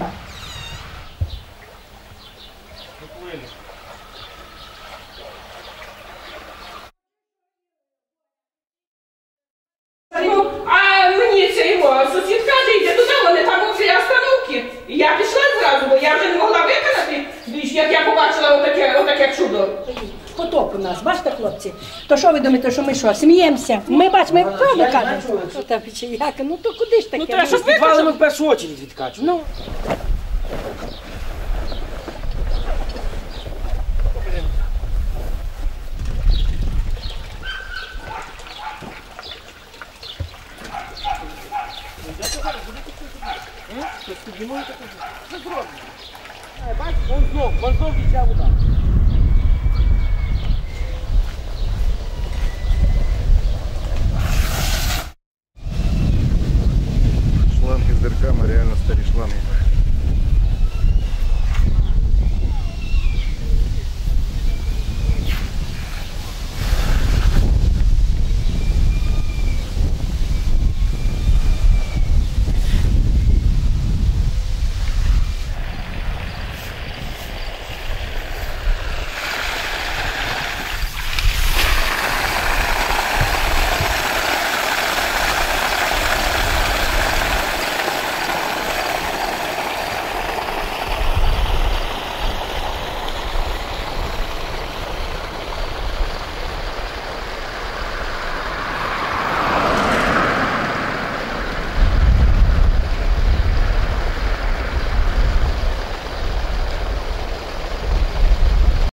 А мені це його сусідка життя, туди вони там був остановки. Я пішла одразу, бо я вже не могла виконати, більш як я побачила отаке, отаке чудо. Потоп у нас, бачите, хлопці? То що ви думаєте, що ми що, сміємося? Ми бачимо, як правду кажемо. Ну, та як? Ну то куди ж таке? Ну, треба, щоб Підвалимо в першу очередь відкачувати. Ну, Бачиш, вон знов, вон знов тече вода. дыркам, а реально старый шланг.